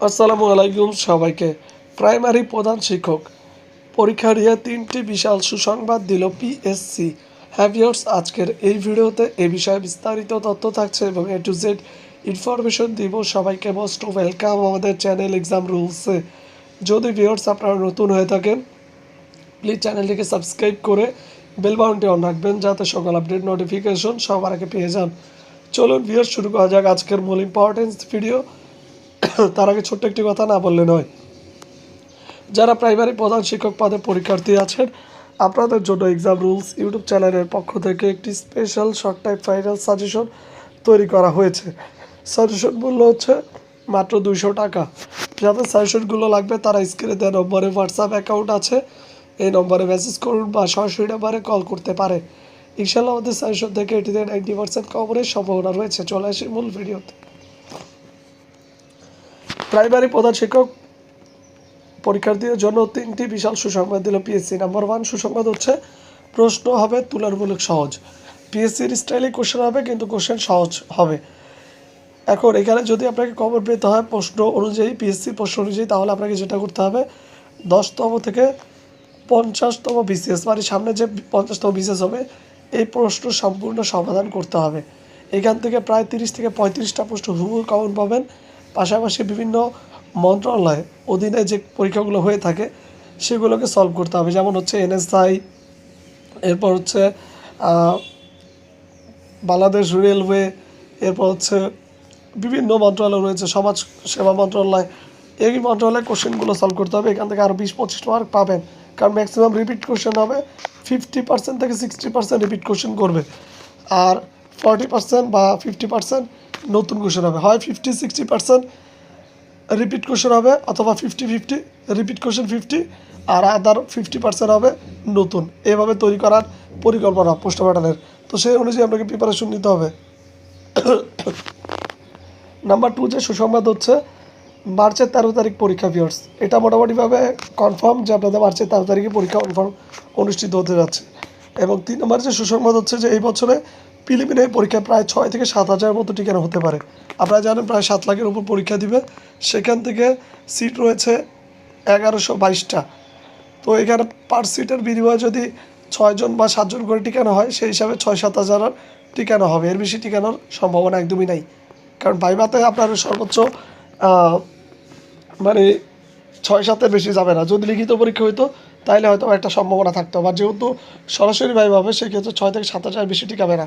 আসসালামু আলাইকুম সবাইকে। প্রাইমারি প্রধান শিক্ষক, পরীক্ষা নিয়ে তিনটি বিশাল সুসংবাদ দিল পিএসসি হ্যাভিয়ার্স আজকের এই ভিডিওতে এ বিষয়ে বিস্তারিত তথ্য থাকছে এবং এ টু জেড ইনফরমেশন দিব। সবাইকে মোস্ট ওয়েলকাম আমাদের চ্যানেল এক্সাম রুলসে যদি ভিউয়ার্স আপনারা নতুন হয়ে থাকেন প্লিজ চ্যানেলটিকে সাবস্ক্রাইব করে বেল বাটনটি অন রাখবেন যাতে সকল আপডেট নোটিফিকেশন সবার আগে পেয়ে যান। চলুন ভিউয়ার্স শুরু করা যাক আজকের মূল ইম্পর্টেন্স ভিডিও তার আগে ছোট্ট একটি কথা না বললে নয়। যারা প্রাইমারি প্রধান শিক্ষক পদে পরীক্ষার্থী আছেন, আপনাদের জন্য এক্সাম রুলস ইউটিউব চ্যানেলের পক্ষ থেকে একটি special short type final suggestion তৈরি করা হয়েছে। সাজেশন মূল্য হচ্ছে মাত্র দুইশো টাকা। যাদের সাজেশনগুলো লাগবে, তারা স্ক্রিনে দেওয়া নম্বরে হোয়াটসঅ্যাপ অ্যাকাউন্ট আছে। এই নম্বরে মেসেজ করুন বা সরাসরি নম্বরে কল করতে পারে। ইনশাল্লাহ আমাদের সাজেশন থেকে এটিতে নাইনটি পার্সেন্ট কভারের সম্ভাবনা রয়েছে। চলে আসি মূল ভিডিওতে প্রাইমারি প্রধান শিক্ষক পরীক্ষার্থীদের জন্য তিনটি বিশাল সুসংবাদ দিল পিএসসি। নাম্বার ওয়ান সুসংবাদ হচ্ছে, প্রশ্ন হবে তুলনামূলক সহজ। পিএসসির স্টাইলে কোশ্চেন হবে, কিন্তু কোশ্চেন সহজ হবে। এখন এখানে যদি আপনাকে খবর পেতে হয় প্রশ্ন অনুযায়ী পিএসসির প্রশ্ন অনুযায়ী, তাহলে আপনাকে যেটা করতে হবে, দশতম থেকে পঞ্চাশতম বিসিএস মানে সামনে যে পঞ্চাশতম বিসিএস হবে, এই প্রশ্ন সম্পূর্ণ সমাধান করতে হবে। এখান থেকে প্রায় তিরিশ থেকে পঁয়ত্রিশটা প্রশ্ন হুবহু কমন পাবেন। পাশাপাশি বিভিন্ন মন্ত্রণালয় অধীনে যে পরীক্ষাগুলো হয়ে থাকে, সেগুলোকে সলভ করতে হবে। যেমন হচ্ছে এনএসআই এরপর হচ্ছে বাংলাদেশ রেলওয়ে, এরপর হচ্ছে বিভিন্ন মন্ত্রণালয় রয়েছে, সমাজ সেবা মন্ত্রণালয়। এই মন্ত্রণালয়ের কোশ্চেনগুলো সলভ করতে হবে। এখান থেকে আরও বিশ পঁচিশ মার্ক পাবেন। কারণ ম্যাক্সিমাম রিপিট কোশ্চেন হবে ফিফটি পার্সেন্ট থেকে সিক্সটি পার্সেন্ট রিপিট কোশ্চেন করবে। আর ফর্টি পার্সেন্ট বা ফিফটি পার্সেন্ট নতুন কোশ্চেন হবে। হয় fifty sixty percent repeat question হবে অথবা fifty fifty repeat question fifty আর আদার ফিফটি পার্সেন্ট হবে নতুন। এভাবে তৈরি করার পরিকল্পনা পোস্ট প্যাটার্নের। তো সেই অনুযায়ী আপনাকে প্রিপারেশন নিতে হবে। নাম্বার টু যে সুসংবাদ হচ্ছে, মার্চের তেরো তারিখ পরীক্ষা ভিওর্স এটা মোটামুটিভাবে কনফার্ম যে আপনাদের মার্চের তেরো তারিখে পরীক্ষা কনফার্ম অনুষ্ঠিত হতে যাচ্ছে। এবং তিন নম্বর যে সুসংবাদ হচ্ছে যে এই বছরে প্রিলিমিনারি পরীক্ষায় প্রায় ছয় থেকে সাত হাজারের মতো টিকানো হতে পারে। আপনারা জানেন প্রায় সাত লাখের উপর পরীক্ষা দিবে। সেখান থেকে সিট রয়েছে এগারোশো বাইশটা। তো এখানে পার সিটের বিনিময়ে যদি ছয়জন বা সাতজন করে টিকানো হয়, সেই হিসাবে ছয় সাত হাজার টিকানো হবে। এর বেশি টিকানোর সম্ভাবনা একদমই নাই। কারণ ভাইভাতে আপনার সর্বোচ্চ মানে ছয় সাতের বেশি যাবে না। যদি লিখিত পরীক্ষা হইতো তাহলে হয়তো একটা সম্ভাবনা থাকতো। বা যেহেতু সরাসরি ভাইবা হবে, সেক্ষেত্রে ছয় থেকে সাত হাজার বেশি টিকাবে না।